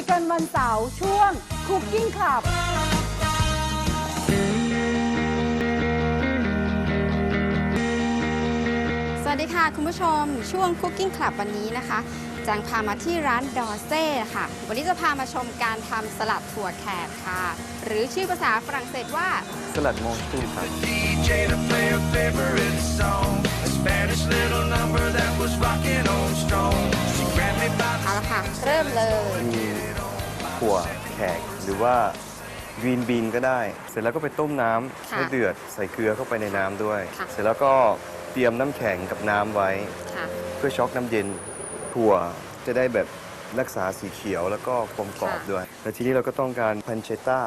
ยกันวันเสาร์ช่วง Cooking Club สวัสดีค่ะคุณผู้ชม ช่วง Cooking Club วันนี้นะคะจังพามาที่ร้านดอเซ่ค่ะ วันนี้จะพามาชมการทำสลัดถั่วแขกค่ะ หรือชื่อภาษาฝรั่งเศสว่า สลัดโมสตูครับ DJ to play a favorite song. A Spanish little number that was rocking on strong. She grabbed me by the เอาละค่ะ เริ่มเลย มี ถั่วแขกหรือว่าวีนบีนก็ได้ เสร็จแล้วก็ไปต้มน้ำค่ะให้เดือดใส่เกลือเข้าไปในน้ำด้วย ค่ะ เสร็จแล้วก็เตรียมน้ำแข็งกับน้ำไว้ ค่ะ เพื่อช็อกน้ำเย็นถั่วจะได้แบบรักษาสีเขียวแล้วก็กลมกรอบค่ะ ด้วย แล้วทีนี้เราก็ต้องการพันเชต้า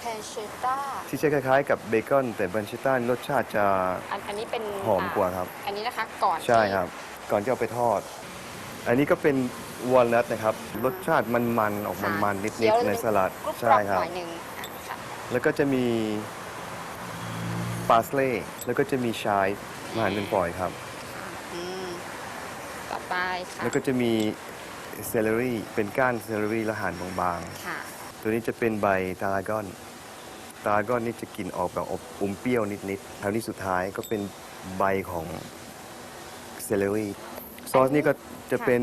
แพนเชต้าที่ใช้คล้ายๆ กับเบคอนแต่พันเชต้ารสชาติจะ อันอันนี้เป็นหอมกว่าครับ อันนี้นะคะก่อนใช่ที่ครับ ก่อนจะเอาไปทอด อันนี้ก็เป็นวอลนัทนะครับ รสชาติมันๆออกค่ะมันๆนิเคี้ดยวๆในสลัดกรุบกรใช่อบคหรับน่อยหนึ่งอะค่ะแล้วก็จะมีปาสเล่แล้วก็จะมีชายมหั่นเป็นปล่อยครับอืมต่อไปค่ะแล้วก็จะมีเซเลอรี่เป็นก้านเซเลอรี่และหั่นบางค่ะๆตัวนี้จะเป็นใบตารากอนตารากอนนี่จะกลิ่นออกแบบอบอมเปรี้ยวนิดๆแล้วนี่สุดท้ายก็เป็นใบของเซเลอรี่ ซอสนี่ก็จะเป็น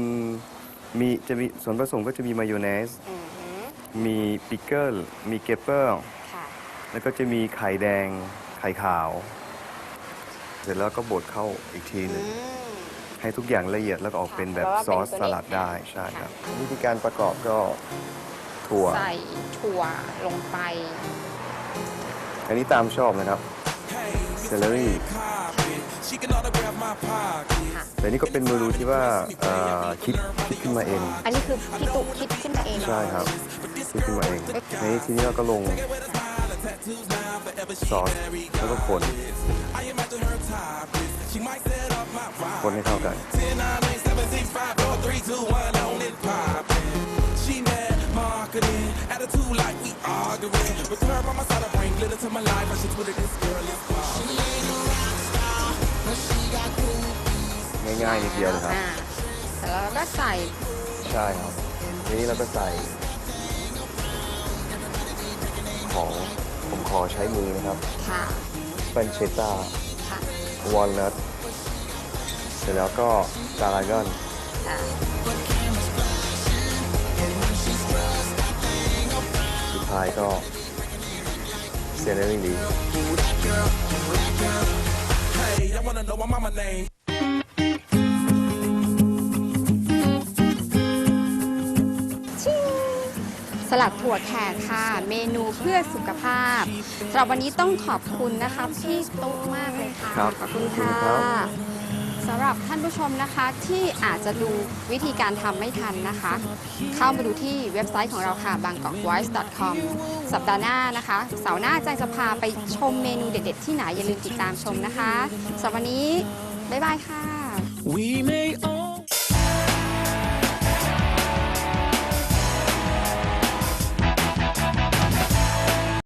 มี จะมีส่วนผสมก็จะมีมายองเนส อือหือมีปิกเกิล มีเกปเปอร์ ค่ะ แล้วก็จะมีไข่แดง ไข่ขาว เสร็จแล้วก็บดเข้าอีกทีหอืนึง ม ให้ทุกอย่างละเอียดแล้วก็ออกเป็นแบบค่ะซอสเพราะว่าเป็นตัวนี้สลัดได้ใช่ค่ะครับ วิธีการประกอบก็ถั่ว ใส่ถั่วลงไป อันนี้ตามชอบนะครับ เซเลอรี่ She can autograph my pocket. แต่นี่ก็เป็นเมนูที่ว่าเอ่อคิดคิดขึ้นมาเอง อันนี้คือพี่ตุ๊กคิดขึ้นมาเอง ใช่ครับคิดขึ้นมาเองในทีนี้เราก็ลงซอสแล้วก็คนคนให้เข้ากัน She mad, marketing, attitude like we arguing. With her by my side, I bring glitter to my life. I should Twitter this girl is popular. ง่ายๆนิดเดียวเลยครับ อ่าเสร็จแล้วเราก็ใส่ใช่ครับทีนี้เราก็ใส่ ของผมขอใช้มือนะครับค่ะเป็นเชต้า ค่ะวอลนัทเสร็จแล้วก็กาลากอนค่ะสุดท้ายก็เซเลอรี่ลี Hey, I wanna know my mama name. สลัดถั่วแขกค่ะ เมนูเพื่อสุขภาพสำหรับวันนี้ต้องขอบคุณนะคะพี่ตุ๊กมากเลยค่ะ ครับขอบคุณค่ะขอบคุณครับ สำหรับท่านผู้ชมนะคะที่อาจจะดูวิธีการทำไม่ทันนะคะ เข้ามาดูที่เว็บไซต์ของเราค่ะ bangkokvoice.com สัปดาห์หน้านะคะ เสาร์หน้าแจงจะพาไปชมเมนูเด็ด ๆ ที่ไหนอย่าลืมติดตามชมนะคะสำหรับวันนี้ บ๊ายบายค่ะ We may